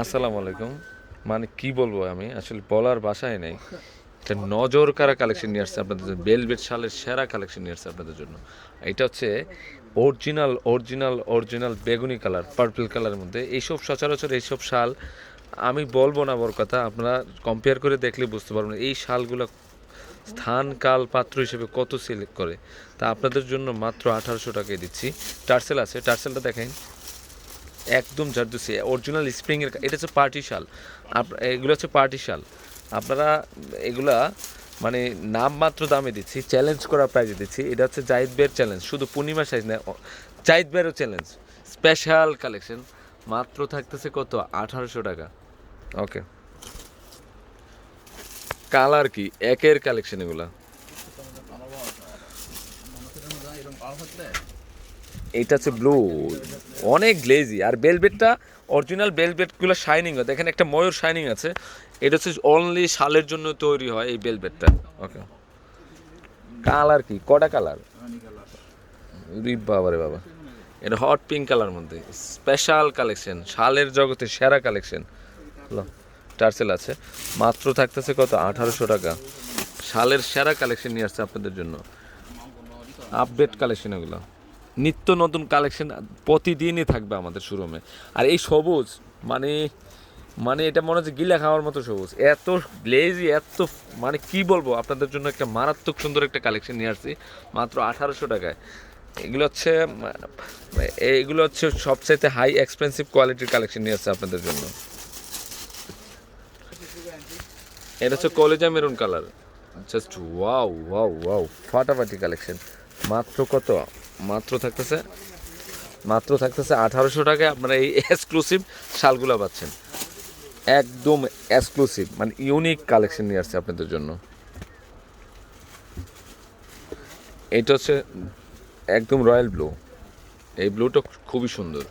আসসালামু আলাইকুম। মানে কি বলব আমি? আসলে বলার বাসায় নেই। এটা নজর কারা কালেকশন নিয়ে আসছে আপনাদের জন্য? বেলভেট শালের সেরা কালেকশন নিয়ে আসছে আপনাদের জন্য। এটা হচ্ছে অরিজিনাল অরিজিনাল অরিজিনাল বেগুনি কালার পার্পল কালারের মধ্যে। এইসব সচরাচর এইসব শাল, আমি বলব না বড় কথা, আপনারা কম্পেয়ার করে দেখলে বুঝতে পারবেন এই শালগুলো স্থান কাল পাত্র হিসেবে কত সিলেক্ট করে। তা আপনাদের জন্য মাত্র আঠারোশো টাকায় দিচ্ছি। টার্সেল আছে। টার্সেলটা দেখেন। একদম জারদুসি অরিজিনাল স্প্রিংয়ের এটা হচ্ছে পার্টি শাল এগুলো হচ্ছে পার্টি শাল আপনারা এগুলা মানে নামমাত্র দামে দিচ্ছি চ্যালেঞ্জ করা প্রাইজে দিচ্ছি। এটা হচ্ছে জাহিদ বের চ্যালেঞ্জ শুধু পূর্ণিমা সাইজ না জাহিদ বেরও চ্যালেঞ্জ স্পেশাল কালেকশন মাত্র থাকতেছে কত? আঠারোশো টাকা। ওকে কালার কি? একের কালেকশন এগুলা। এটা হচ্ছে ব্লু অনেক গ্লেজি আর বেলভেটটা অরিজিনাল বেলভেটগুলো শাইনিং হয়। দেখেন একটা ময়ূর শাইনিং আছে। এটা হচ্ছে অনলি শালের জন্য তৈরি হয় এই বেলভেটটা ওকে কালার কি? কটা কালার বাবা রে বাবা। এটা হট পিঙ্ক কালার মধ্যে। স্পেশাল কালেকশন শালের জগতে সেরা কালেকশন টার্সেল আছে। মাত্র থাকতেছে কত? আঠারোশো টাকা। শালের সেরা কালেকশন নিয়ে আসছে আপনাদের জন্য। আপডেট কালেকশন এগুলো। নিত্য নতুন কালেকশন প্রতিদিনই থাকবে আমাদের শোরুমে আর এই সবুজ মানে মানে এটা মনে হচ্ছে গিলা খাওয়ার মতো সবুজ। এত গ্লেজি এত মানে কি বলব আপনাদের জন্য একটা মারাত্মক সুন্দর একটা কালেকশন নিয়ে আসছি মাত্র আঠারোশো টাকায়। এগুলো হচ্ছে উম, এইগুলো হচ্ছে সবচাইতে হাই এক্সপেন্সিভ কোয়ালিটির কালেকশন নিয়ে আসছে আপনাদের জন্য। এটা হচ্ছে কলেজা maroon colour. Just wow wow wow ফাটাফাটি কালেকশন মাত্র কত? মাত্র থাকতেছে মাত্র থাকতেছে আঠারোশো টাকায় আপনারা এই এক্সক্লুসিভ শালগুলো পাচ্ছেন। একদম এক্সক্লুসিভ মানে ইউনিক কালেকশন নিয়ে আসছে আপনাদের জন্য। এটা হচ্ছে একদম রয়্যাল ব্লু। এই ব্লুটা খুবই সুন্দর।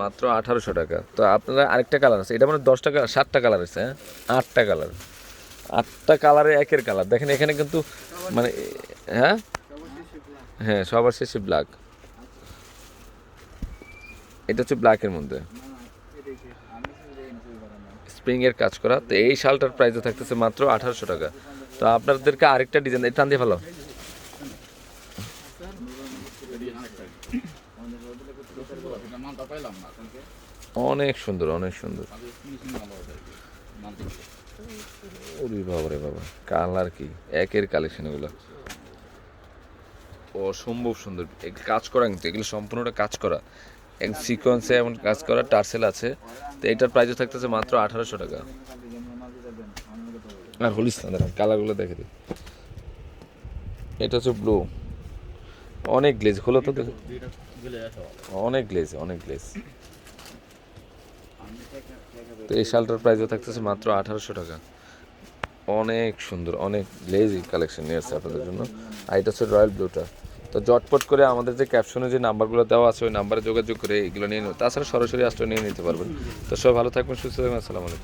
মাত্র আঠারোশো টাকা। তো আপনারা আরেকটা কালার আছে। এটা মানে দশটা কালার সাতটা কালার আছে হ্যাঁ? আটটা কালার আটটা কালারে একের কালার দেখেন এখানে কিন্তু মানে হ্যাঁ? হ্যাঁ সবার শেষে ব্ল্যাক এটা হচ্ছে ব্ল্যাকের মধ্যে। স্প্রিং এর কাজ করা। তো এই শালটার প্রাইসে থাকতেছে মাত্র আঠারোশো টাকা। তো আপনাদেরকে আরেকটা ডিজাইন এটা দিয়ে ভালো অনেক সুন্দর অনেক সুন্দর। বাবা রে বাবা কালার কি? একের কালেকশন এগুলো। অসম্ভব সুন্দর। কাজ করা কিন্তু, এগুলো সম্পূর্ণটা কাজ করা। এক সিকোয়েন্সে এমন কাজ করা, টার্সেল আছে। তো এটার প্রাইসও থাকতেছে মাত্র আঠারোশো টাকা। আর হলিস কালারগুলো দেখে দিই। এটা হচ্ছে ব্লু অনেক গ্লেজ হলো তো। অনেক গ্লেজ অনেক গ্লেজ তো এই শালটার প্রাইসও থাকতেছে মাত্র আঠারোশো টাকা। অনেক সুন্দর, অনেক লেজি কালেকশন নিয়ে আসছে আপনাদের জন্য। আর এটা হচ্ছে রয়্যাল ব্লুটা তো জটপট করে আমাদের যে ক্যাপশনে যে নাম্বারগুলো দেওয়া আছে, ওই নাম্বারে যোগাযোগ করে এগুলো নিয়ে নিন তাছাড়া সরাসরি আসলে নিয়ে নিতে পারবেন। তো সবাই ভালো থাকবেন, সুস্থ থাকবেন, আসসালামু আলাইকুম।